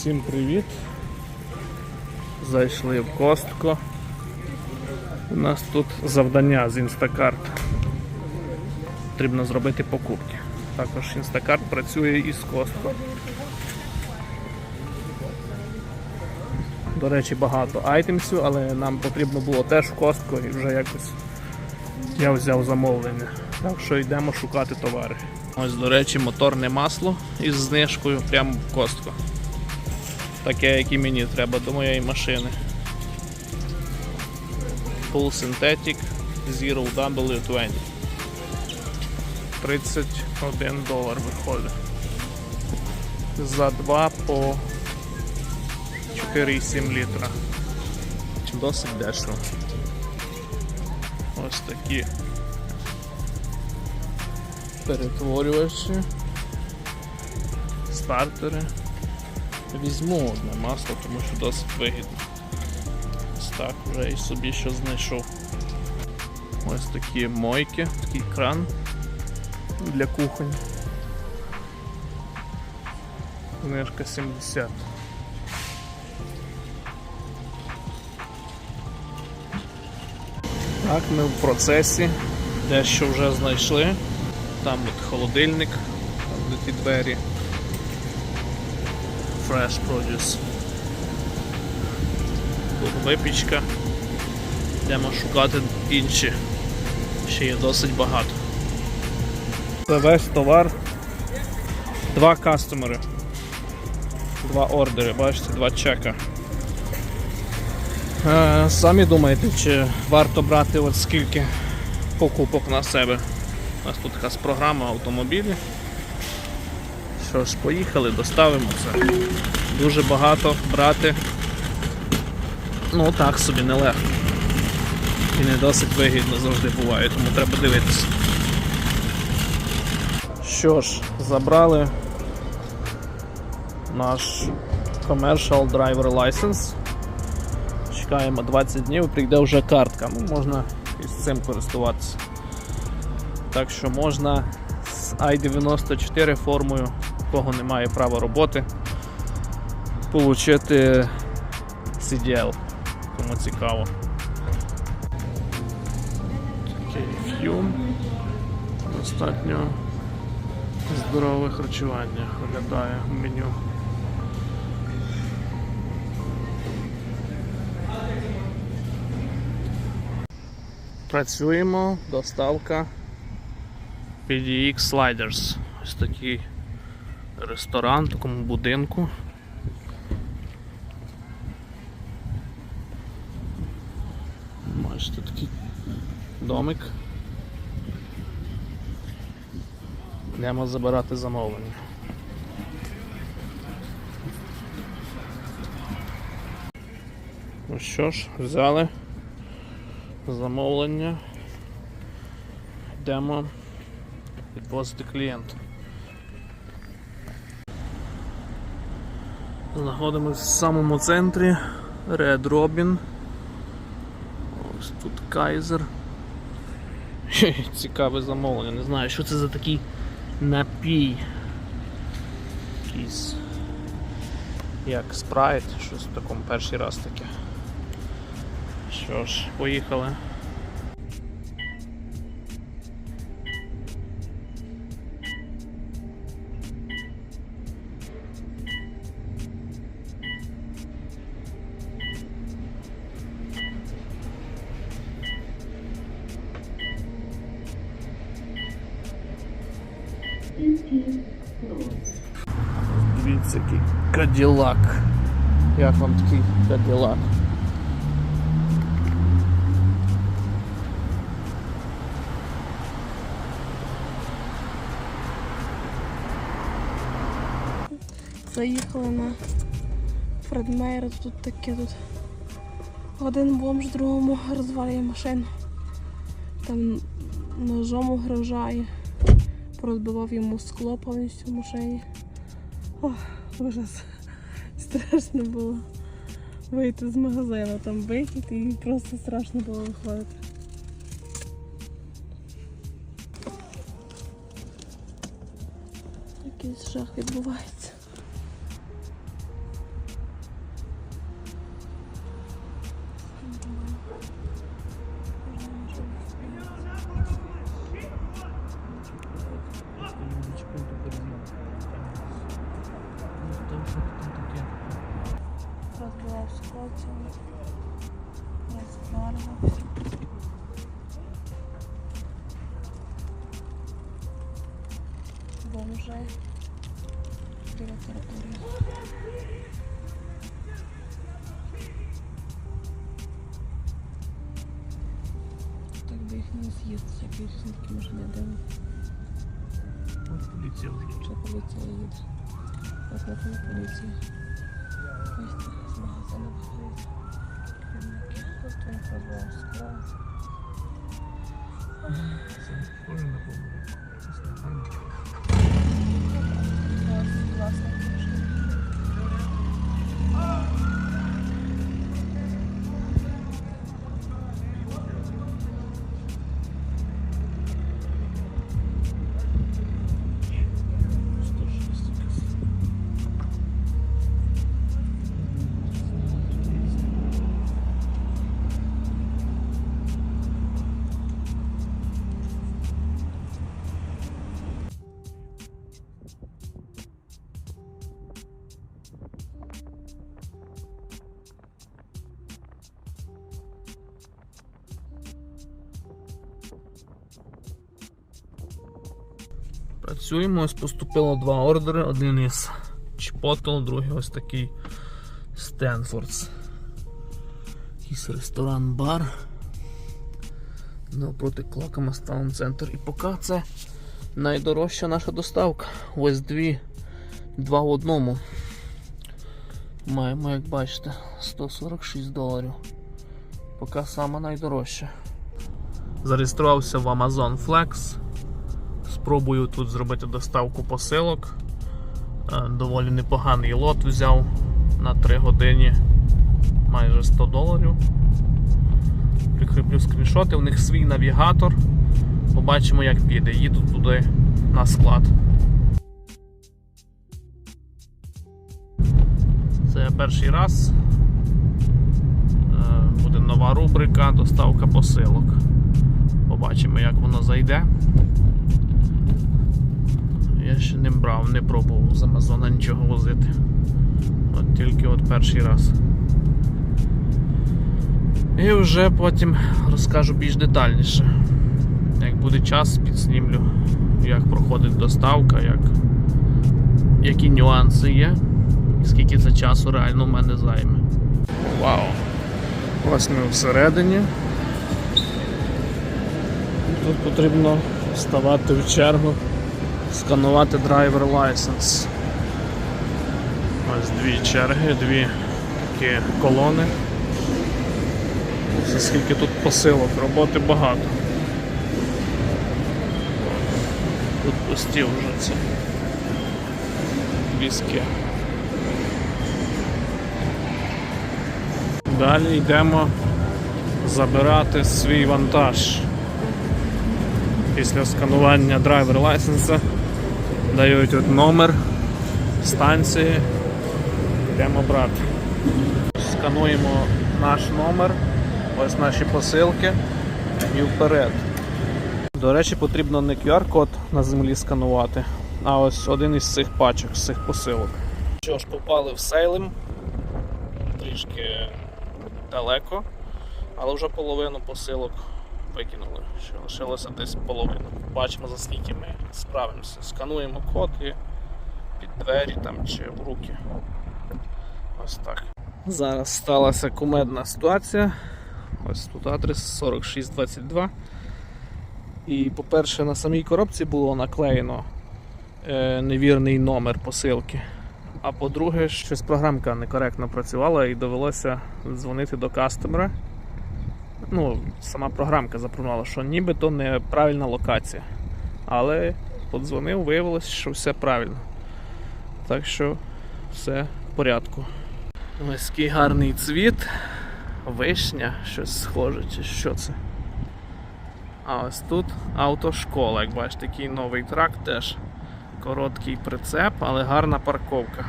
Всім привіт! Зайшли в Костко. У нас тут завдання з Instacart. Потрібно зробити покупки. Також Instacart працює із Костко. До речі, багато айтемсів, але нам потрібно було теж в Костко і вже якось я взяв замовлення. Так що йдемо шукати товари. Ось, до речі, моторне масло із знижкою прямо в Костко. Таке, як і мені треба до моєї машини. Full Synthetic Zero W20. 31 долар виходить. За 2 по 4,7 літра. Досить дешево. Ось такі перетворювачі, стартери. Візьму одне масло, тому що досить вигідно. Ось так вже і собі що знайшов. Ось такі мойки, такий кран для кухонь. Книжка 70. Так, ми в процесі. Дещо вже знайшли. Там от холодильник, там де ті двері. Fresh Produce. Тут випічка. Йдемо шукати інші. Ще є досить багато. Це весь товар. Два кастомери. Два ордери, бачите, два чека. Е, самі думаєте, чи варто брати от скільки покупок на себе. У нас тут якась програма автомобілі. Що ж, поїхали, доставимо це. Дуже багато брати. Ну так собі нелегко. І не досить вигідно завжди буває, тому треба дивитися. Що ж, забрали наш Commercial Driver License. Чекаємо 20 днів, прийде вже картка. Ну, можна із цим користуватися. Так що можна з i94 формою, кого немає права роботи, отримати CDL, кому цікаво. Такий ф'юм. Достатньо здорове харчування виглядає в меню. Працюємо, доставка PDX Sliders. Ось такий ресторан такому будинку. Бачите, такий домик. Йдемо забирати замовлення. Ну що ж, взяли замовлення. Йдемо відвозити клієнта. Знаходимося в самому центрі Red Robin. Ось тут Кайзер. Цікаве замовлення. Не знаю, що це за такий напій. Якийсь як спрайт, щось в такому перший раз таке. Що ж, поїхали. Вам такий каділак? Заїхали на Фредмейр, тут таке тут. Один бомж другому розвалює машину. Там ножом угрожає. Розбивав йому скло повністю в машині. Ох, ужас. Страшно було вийти з магазину, там вихід і просто страшно було виходити. Якийсь жах відбувається. Біля території. Так би їх не з'їзд, всякі такі машини дивні. Поліція вже. Що поліція їде? На тому поліція. Ось так з магазину виходить. Тут він пробував справу. Ось власник Працюємо, ось поступило два ордери. Один із Чіпотл, другий ось такий Стенфордс. Якийсь ресторан-бар. Навпроти Клакама Таун Центр. І поки це найдорожча наша доставка. Ось дві, два в одному. Маємо, як бачите, 146 доларів. Поки сама найдорожча. Зареєструвався в Amazon Flex. Спробую тут зробити доставку посилок. Е, Доволі непоганий лот взяв на 3 години майже 100 доларів. Прикріплю скріншоти, у них свій навігатор. Побачимо, як піде. Їду туди на склад. Це перший раз. Е, Буде нова рубрика доставка посилок. Побачимо, як воно зайде. Я ще не брав, не пробував з Амазона нічого возити. От тільки от перший раз. І вже потім розкажу більш детальніше. Як буде час, підснімлю, як проходить доставка, як... які нюанси є, і скільки це часу реально в мене займе. Вау! Ось ми всередині. Тут потрібно вставати в чергу сканувати драйвер license. Ось дві черги, дві такі колони. Ось Скільки тут посилок, роботи багато. Тут пусті вже ці візки. Далі йдемо забирати свій вантаж після сканування драйвер лайсенса дають от номер станції. Йдемо брати. Скануємо наш номер, ось наші посилки і вперед. До речі, потрібно не QR-код на землі сканувати, а ось один із цих пачок, з цих посилок. Що ж, попали в Сейлем, трішки далеко, але вже половину посилок викинули. Ще лишилося десь половина. Бачимо за скільки ми справимося. Скануємо код і під двері там чи в руки. Ось так. Зараз сталася кумедна ситуація. Ось тут адрес 4622. І, по-перше, на самій коробці було наклеєно е, невірний номер посилки. А по-друге, щось програмка некоректно працювала і довелося дзвонити до кастомера ну, сама програмка запропонувала, що нібито неправильна локація. Але подзвонив, виявилось, що все правильно. Так що все в порядку. Ось гарний цвіт, вишня, щось схоже, чи що це. А ось тут автошкола, як бачите, такий новий трак теж. Короткий прицеп, але гарна парковка.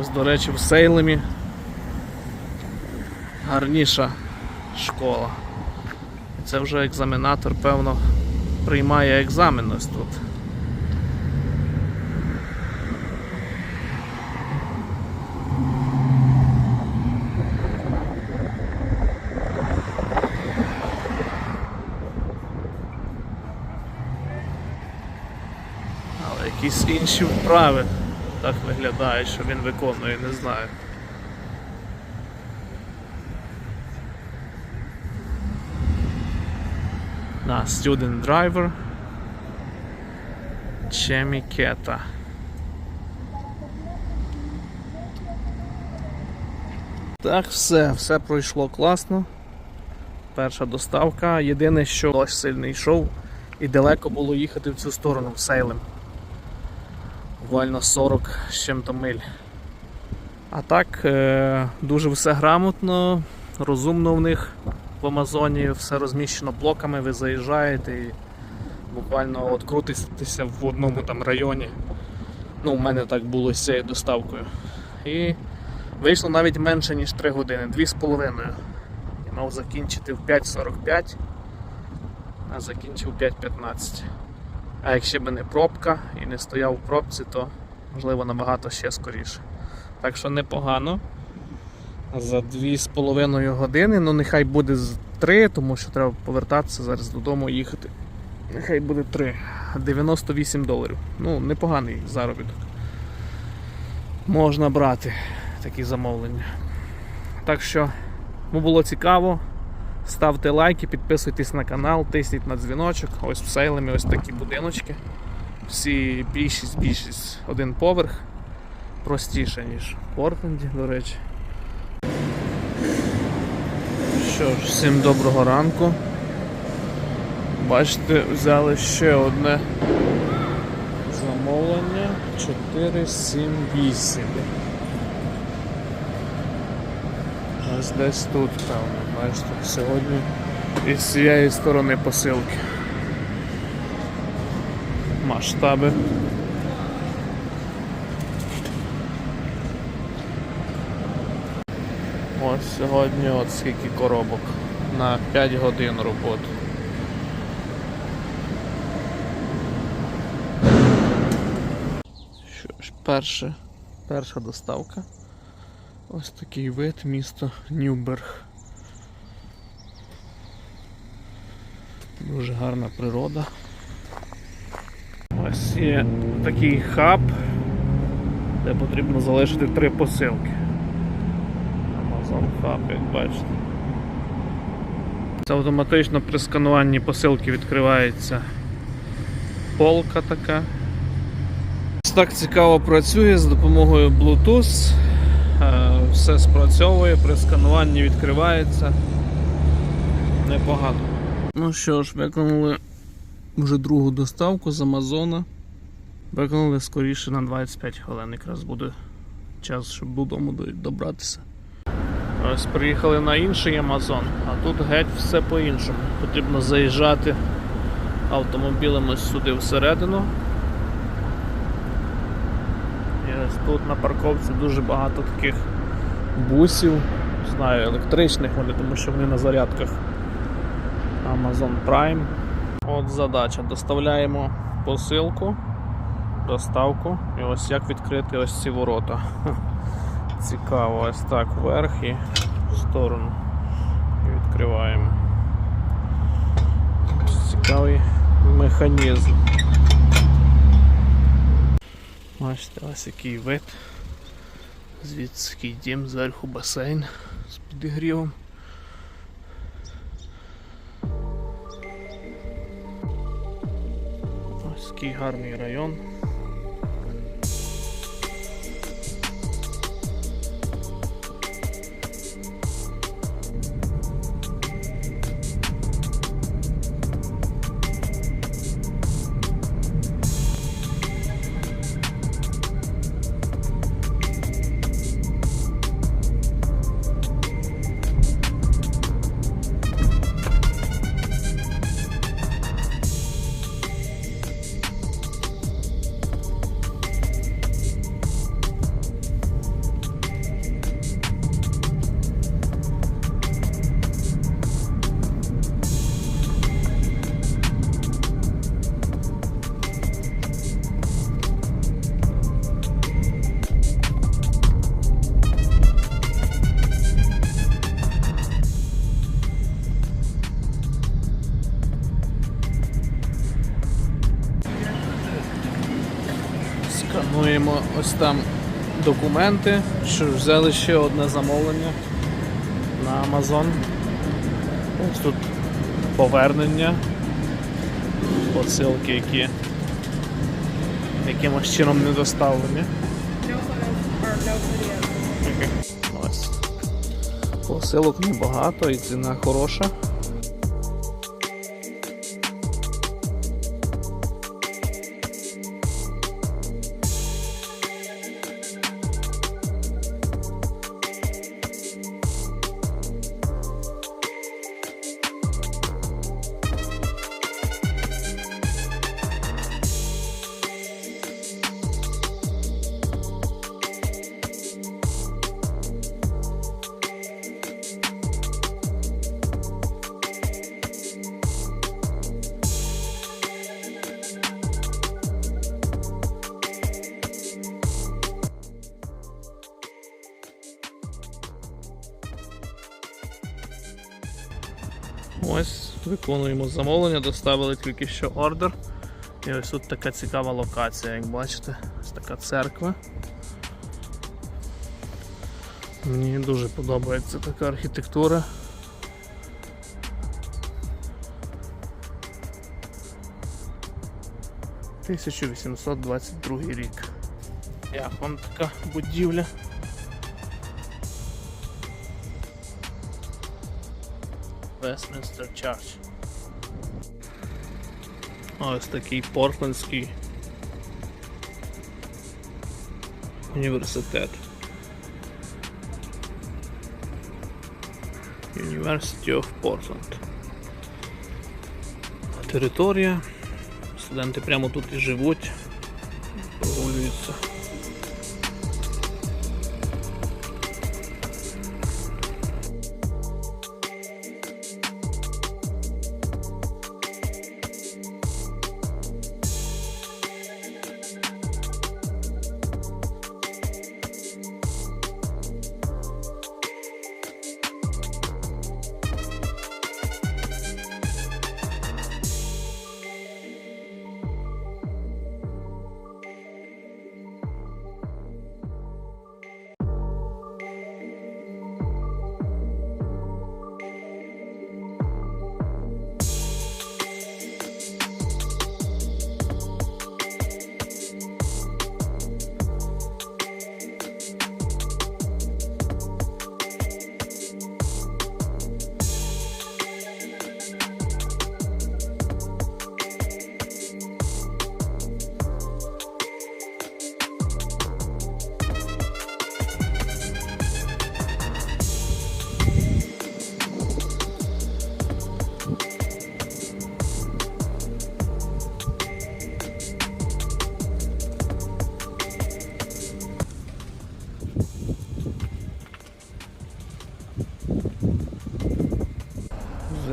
Ось, до речі, в Сейлемі гарніша школа. Це вже екзаменатор, певно, приймає екзамен ось тут. Але якісь інші вправи так виглядає, що він виконує, не знаю. На, student driver. Чемікета. Так, все, все пройшло класно. Перша доставка. Єдине, що дощ сильний йшов і далеко було їхати в цю сторону, в Сейлем. Буквально 40 з чим-то миль. А так, е, дуже все грамотно, розумно в них в Амазоні, все розміщено блоками, ви заїжджаєте і буквально от крутитеся в одному там районі. Ну, у мене так було з цією доставкою. І вийшло навіть менше, ніж 3 години, 2,5. Я мав закінчити в 5.45, а закінчив в 5.15. А якщо б не пробка і не стояв в пробці, то можливо набагато ще скоріше. Так що непогано. За 2,5 години, ну нехай буде 3, тому що треба повертатися зараз додому і їхати. Нехай буде 3. 98 доларів. Ну, непоганий заробіток. Можна брати такі замовлення. Так що, кому було цікаво, ставте лайки, підписуйтесь на канал, тисніть на дзвіночок. Ось в Сейлемі ось такі будиночки. Всі більшість, більшість один поверх. Простіше, ніж в Портленді, до речі. Що ж, всім доброго ранку. Бачите, взяли ще одне замовлення 478. Ось десь тут, певно, бачите, сьогодні із цієї сторони посилки. Масштаби. Сьогодні от скільки коробок на 5 годин роботи. Що ж, перше, перша доставка. Ось такий вид місто Нюберг. Дуже гарна природа. Ось є такий хаб, де потрібно залишити три посилки. Hub, як бачите. Це автоматично при скануванні посилки відкривається полка така. Так цікаво працює з допомогою Bluetooth. Е, Все спрацьовує, при скануванні відкривається. Непогано. Ну що ж, виконали вже другу доставку з Амазона. Виконали скоріше на 25 хвилин, якраз буде час, щоб додому добратися. Ось приїхали на інший Амазон, а тут геть все по-іншому. Потрібно заїжджати автомобілем ось сюди всередину. І ось тут на парковці дуже багато таких бусів, знаю, електричних вони, тому що вони на зарядках. Amazon Prime. От задача. Доставляємо посилку, доставку і ось як відкрити ось ці ворота. Цікаво, ось так вверх і сторону. І відкриваємо. Цікавий механізм. Бачите, ось який вид. Звідси дім, зверху басейн з підігрівом. Ось такий гарний район. Виконуємо ось там документи, що взяли ще одне замовлення на Amazon. Ось тут повернення, посилки, які якимось чином не доставлені. Посилок небагато і ціна хороша. Виконуємо замовлення, доставили тільки що ордер. І ось тут така цікава локація, як бачите, ось така церква. Мені дуже подобається така архітектура. «1822 рік. Як вам така будівля? Westminster Church. Ось такий Портлендський університет. University of Portland. Територія. Студенти прямо тут і живуть,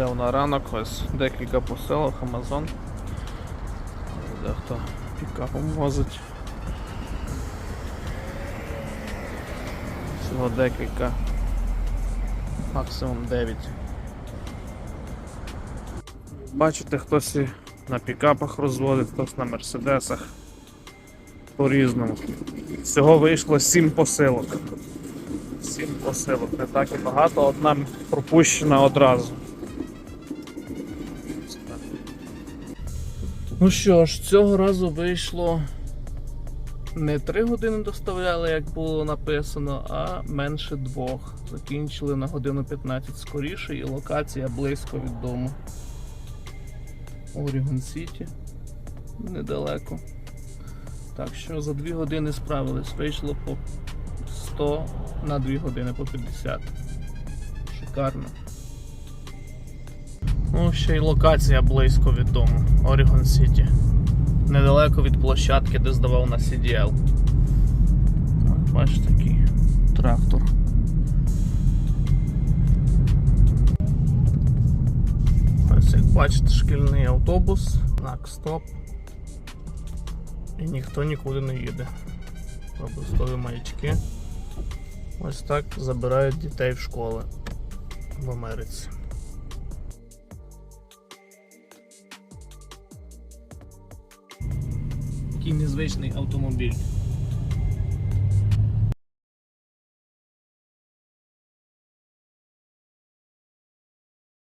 Взяв на ранок ось декілька посилок Amazon. Дехто пікапом возить. Всього декілька, максимум 9. Бачите, хтось на пікапах розводить, хтось на мерседесах. По-різному. Всього вийшло 7 посилок. 7 посилок, не так і багато, одна пропущена одразу. Ну що ж, цього разу вийшло не 3 години доставляли, як було написано, а менше двох. Закінчили на годину 15 скоріше і локація близько від дому. Орігон Сіті. Недалеко. Так що за 2 години справились. Вийшло по 100 на 2 години по 50. Шикарно. Ну, ще й локація близько від дому. Орігон Сіті. Недалеко від площадки, де здавав на CDL. Бачите, такий трактор. Ось як бачите, шкільний автобус, знак стоп. І ніхто нікуди не їде. Обов'язкові маячки. Ось так забирають дітей в школи в Америці. Такий незвичний автомобіль.